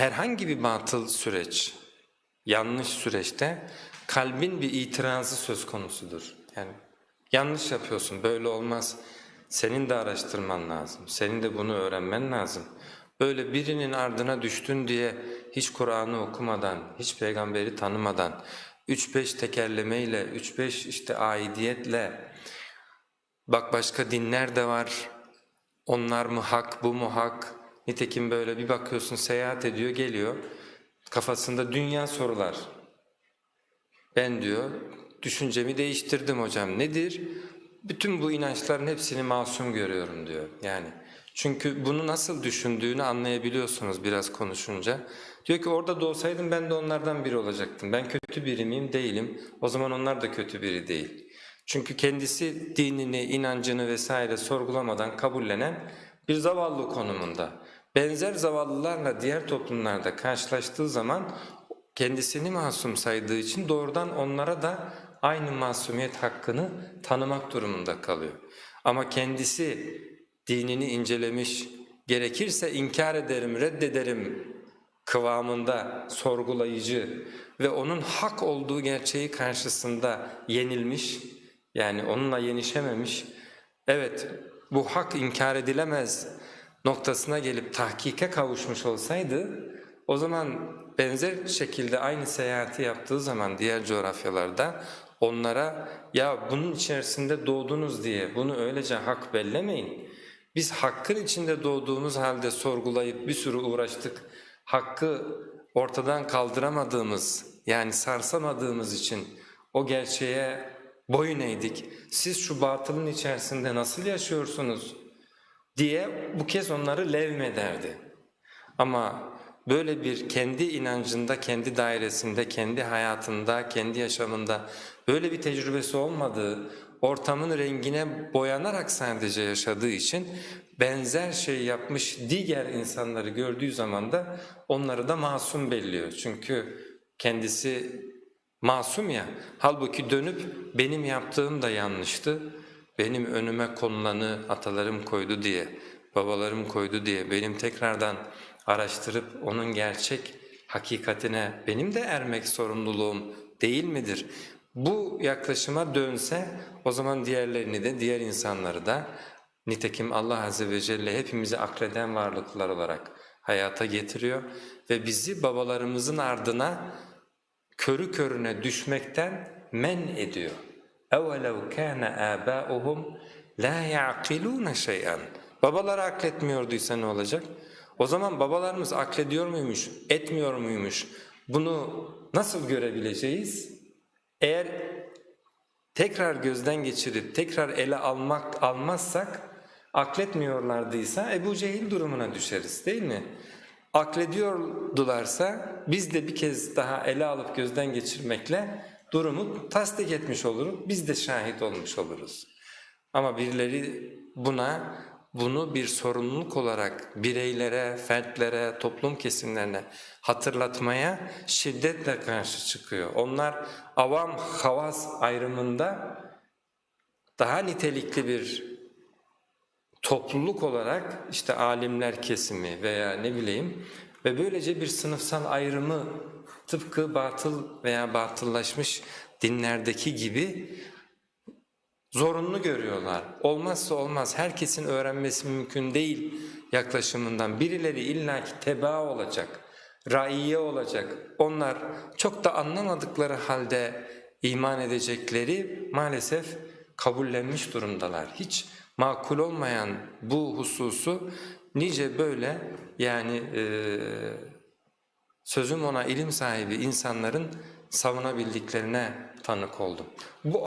herhangi bir batıl süreç, yanlış süreçte kalbin bir itirazı söz konusudur. Yani yanlış yapıyorsun, böyle olmaz. Senin de araştırman lazım, senin de bunu öğrenmen lazım. Böyle birinin ardına düştün diye hiç Kur'an'ı okumadan, hiç peygamberi tanımadan, 3-5 tekerlemeyle, 3-5 işte aidiyetle, bak başka dinler de var, onlar mı hak, bu mu hak? Nitekim böyle bir bakıyorsun seyahat ediyor, geliyor. Kafasında dünya sorular. Ben diyor, düşüncemi değiştirdim hocam. Nedir? Bütün bu inançların hepsini masum görüyorum diyor. Yani çünkü bunu nasıl düşündüğünü anlayabiliyorsunuz biraz konuşunca. Diyor ki orada da olsaydım ben de onlardan biri olacaktım. Ben kötü biri miyim? Değilim. O zaman onlar da kötü biri değil. Çünkü kendisi dinini, inancını vesaire sorgulamadan kabullenen bir zavallı konumunda. Benzer zavallılarla diğer toplumlarda karşılaştığı zaman kendisini masum saydığı için doğrudan onlara da aynı masumiyet hakkını tanımak durumunda kalıyor. Ama kendisi dinini incelemiş, gerekirse inkar ederim, reddederim kıvamında sorgulayıcı ve onun hak olduğu gerçeği karşısında yenilmiş, yani onunla yenişememiş, evet bu hak inkar edilemez noktasına gelip tahkike kavuşmuş olsaydı, o zaman benzer şekilde aynı seyahati yaptığı zaman diğer coğrafyalarda onlara ya bunun içerisinde doğdunuz diye bunu öylece hak bellemeyin. Biz hakkın içinde doğduğumuz halde sorgulayıp bir sürü uğraştık. Hakkı ortadan kaldıramadığımız yani sarsamadığımız için o gerçeğe boyun eğdik. Siz şu batılın içerisinde nasıl yaşıyorsunuz diye bu kez onları levmederdi. Ama böyle bir kendi inancında, kendi dairesinde, kendi hayatında, kendi yaşamında böyle bir tecrübesi olmadığı, ortamın rengine boyanarak sadece yaşadığı için benzer şey yapmış diğer insanları gördüğü zaman da onları da masum belliyor. Çünkü kendisi masum ya, halbuki dönüp benim yaptığım da yanlıştı, benim önüme konulanı atalarım koydu diye, babalarım koydu diye benim tekrardan araştırıp onun gerçek hakikatine benim de ermek sorumluluğum değil midir? Bu yaklaşıma dönse o zaman diğerlerini de diğer insanları da nitekim Allah Azze ve Celle hepimizi akleden varlıklar olarak hayata getiriyor ve bizi babalarımızın ardına körü körüne düşmekten men ediyor. اَوَلَوْ كَانَ آبَاؤُهُمْ لَا يَعْقِلُونَ شَيْئًا Babaları akletmiyorduysa ne olacak? O zaman babalarımız aklediyor muymuş, etmiyor muymuş? Bunu nasıl görebileceğiz? Eğer tekrar gözden geçirip tekrar ele almak almazsak akletmiyorlardıysa Ebu Cehil durumuna düşeriz değil mi? Aklediyordularsa biz de bir kez daha ele alıp gözden geçirmekle durumu tasdik etmiş oluruz, biz de şahit olmuş oluruz. Ama birileri buna bunu bir sorumluluk olarak bireylere, fertlere, toplum kesimlerine hatırlatmaya şiddetle karşı çıkıyor. Onlar avam havas ayrımında daha nitelikli bir topluluk olarak işte alimler kesimi veya ne bileyim ve böylece bir sınıfsal ayrımı tıpkı batıl veya batıllaşmış dinlerdeki gibi zorunlu görüyorlar. Olmazsa olmaz, herkesin öğrenmesi mümkün değil yaklaşımından. Birileri illaki tebaa olacak, raiye olacak. Onlar çok da anlamadıkları halde iman edecekleri maalesef kabullenmiş durumdalar. Hiç makul olmayan bu hususu nice böyle yani e, sözüm ona ilim sahibi insanların savunabildiklerine tanık oldum. Bu